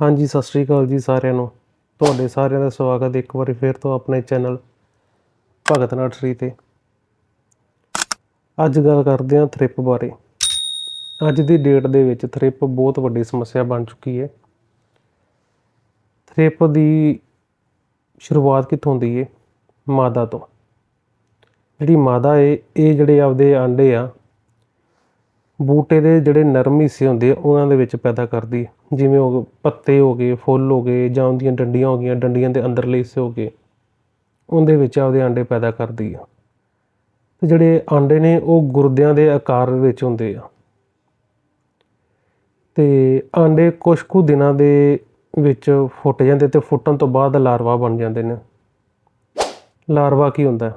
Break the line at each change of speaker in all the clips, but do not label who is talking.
ਹਾਂਜੀ, ਸਤਿ ਸ਼੍ਰੀ ਅਕਾਲ ਜੀ ਸਾਰਿਆਂ ਨੂੰ। ਤੁਹਾਡੇ ਸਾਰਿਆਂ ਦਾ ਸਵਾਗਤ ਇੱਕ ਵਾਰੀ ਫਿਰ ਤੋਂ ਆਪਣੇ ਚੈਨਲ ਭਗਤ ਨਰਸਰੀ ਤੇ। ਅੱਜ ਗੱਲ ਕਰਦੇ ਹਾਂ ਥ੍ਰਿਪ ਬਾਰੇ। ਅੱਜ ਦੀ ਡੇਟ ਦੇ ਵਿੱਚ ਥ੍ਰਿਪ ਬਹੁਤ ਵੱਡੀ ਸਮੱਸਿਆ ਬਣ ਚੁੱਕੀ ਹੈ। ਥ੍ਰਿਪ ਦੀ ਸ਼ੁਰੂਆਤ ਕਿੱਥੋਂ ਹੁੰਦੀ ਹੈ ਮਾਦਾ ਤੋਂ। ਜਿਹੜੀ ਮਾਦਾ ਏ, ਇਹ ਜਿਹੜੇ ਆਪਦੇ ਆਂਡੇ ਆ ਬੂਟੇ ਦੇ ਜਿਹੜੇ ਨਰਮ ਹਿੱਸੇ ਹੁੰਦੇ ਆ, ਉਹਨਾਂ ਦੇ ਵਿੱਚ ਪੈਦਾ ਕਰਦੀ ਹੈ ਜਿਵੇਂ ਉਹ ਪੱਤੇ ਹੋ ਗਏ, ਫੁੱਲ ਹੋ ਗਏ ਜਾਂ ਉਹਦੀਆਂ ਡੰਡੀਆਂ ਹੋ ਗਈਆਂ, ਡੰਡੀਆਂ ਦੇ ਅੰਦਰਲੇ ਹਿੱਸੇ ਹੋ ਗਏ, ਉਹਦੇ ਵਿੱਚ ਆਪਦੇ ਆਂਡੇ ਪੈਦਾ ਕਰਦੀ ਆ। ਤੇ ਜਿਹੜੇ ਆਂਡੇ ਨੇ, ਉਹ ਗੁਰਦਿਆਂ ਦੇ ਆਕਾਰ ਵਿੱਚ ਹੁੰਦੇ ਆ। ਤੇ ਆਂਡੇ ਕੁਝ ਕੁ ਦਿਨਾਂ ਦੇ ਵਿੱਚ ਫੁੱਟ ਜਾਂਦੇ ਤੇ ਫੁੱਟਣ ਤੋਂ ਬਾਅਦ ਲਾਰਵਾ ਬਣ ਜਾਂਦੇ ਨੇ। ਲਾਰਵਾ ਕੀ ਹੁੰਦਾ?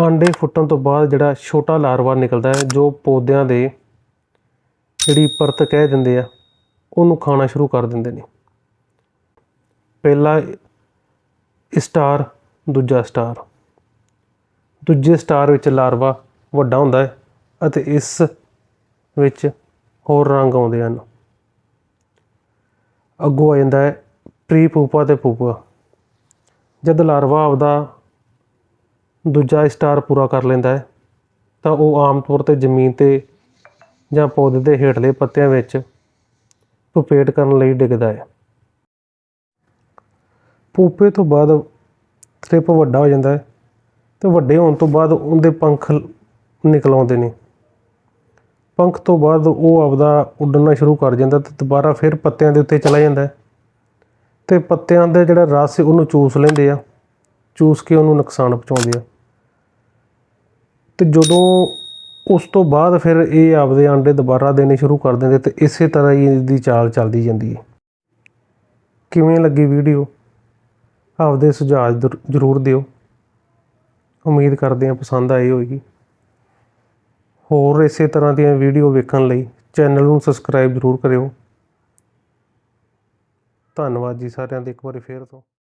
ਆਂਡੇ ਫੁੱਟਣ ਤੋਂ ਬਾਅਦ ਜਿਹੜਾ ਛੋਟਾ ਲਾਰਵਾ ਨਿਕਲਦਾ ਹੈ, ਜੋ ਪੌਦਿਆਂ ਦੇ ਜਿਹੜੀ ਪਰਤ ਕਹਿ ਦਿੰਦੇ ਆ, ਉਹਨੂੰ ਖਾਣਾ ਸ਼ੁਰੂ ਕਰ ਦਿੰਦੇ ਨੇ। ਪਹਿਲਾ ਸਟਾਰ, ਦੂਜਾ ਸਟਾਰ। ਦੂਜੇ ਸਟਾਰ ਵਿੱਚ ਲਾਰਵਾ ਵੱਡਾ ਹੁੰਦਾ ਹੈ ਅਤੇ ਇਸ ਵਿੱਚ ਹੋਰ ਰੰਗ ਆਉਂਦੇ ਹਨ। ਅੱਗੋਂ ਆ ਜਾਂਦਾ ਹੈ ਪ੍ਰੀ ਪੂਪਾ ਤੇ ਪੂਪਾ। ਜਦ ਲਾਰਵਾ ਆਪਦਾ ਦੂਜਾ ਸਟਾਰ ਪੂਰਾ ਕਰ ਲੈਂਦਾ ਹੈ, ਤਾਂ ਉਹ ਆਮ ਤੌਰ ਤੇ ਜ਼ਮੀਨ ਤੇ ਜਾਂ ਪੌਦੇ ਦੇ ਹੇਠਲੇ ਪੱਤਿਆਂ ਵਿੱਚ ਪੁਪੇਟ ਕਰਨ ਲਈ ਡਿੱਗਦਾ ਹੈ। ਪੂਪੇ ਤੋਂ ਬਾਅਦ ਥ੍ਰਿਪ ਵੱਡਾ ਹੋ ਜਾਂਦਾ ਹੈ, ਤੇ ਵੱਡੇ ਹੋਣ ਤੋਂ ਬਾਅਦ ਉਹਦੇ ਪੰਖ ਨਿਕਲ ਆਉਂਦੇ ਨੇ। ਪੰਖ ਤੋਂ ਬਾਅਦ ਉਹ ਆਪਦਾ ਉੱਡਣਾ ਸ਼ੁਰੂ ਕਰ ਜਾਂਦਾ ਤੇ ਦੁਬਾਰਾ ਫਿਰ ਪੱਤਿਆਂ ਦੇ ਉੱਤੇ ਚਲਾ ਜਾਂਦਾ ਹੈ, ਤੇ ਪੱਤਿਆਂ ਦਾ ਜਿਹੜਾ ਰਸ ਹੈ ਉਹਨੂੰ ਚੂਸ ਲੈਂਦੇ ਆ, ਚੂਸ ਕੇ ਉਹਨੂੰ ਨੁਕਸਾਨ ਪਹੁੰਚਾਉਂਦੇ ਆ। ਤੇ ਜਦੋਂ ਉਸ ਤੋਂ ਬਾਅਦ ਫਿਰ ਇਹ ਆਪਦੇ ਆਂਡੇ ਦੁਬਾਰਾ ਦੇਣੇ ਸ਼ੁਰੂ ਕਰ ਦਿੰਦੇ ਤੇ ਇਸੇ ਤਰ੍ਹਾਂ ਹੀ ਇਹਦੀ ਚਾਲ ਚੱਲਦੀ ਜਾਂਦੀ ਹੈ। ਕਿਵੇਂ ਲੱਗੀ ਵੀਡੀਓ? ਆਪਦੇ ਸੁਝਾਅ ਜ਼ਰ- ਜ਼ਰੂਰ ਦਿਓ। ਉਮੀਦ ਕਰਦੇ ਹਾਂ ਪਸੰਦ ਆਈ ਹੋਵੇਗੀ। ਹੋਰ ਇਸੇ ਤਰ੍ਹਾਂ ਦੀਆਂ ਵੀਡੀਓ ਵੇਖਣ ਲਈ ਚੈਨਲ ਨੂੰ ਸਬਸਕ੍ਰਾਈਬ ਜ਼ਰੂਰ ਕਰਿਓ। ਧੰਨਵਾਦ ਜੀ ਸਾਰਿਆਂ ਦਾ ਇੱਕ ਵਾਰੀ ਫੇਰ ਤੋਂ।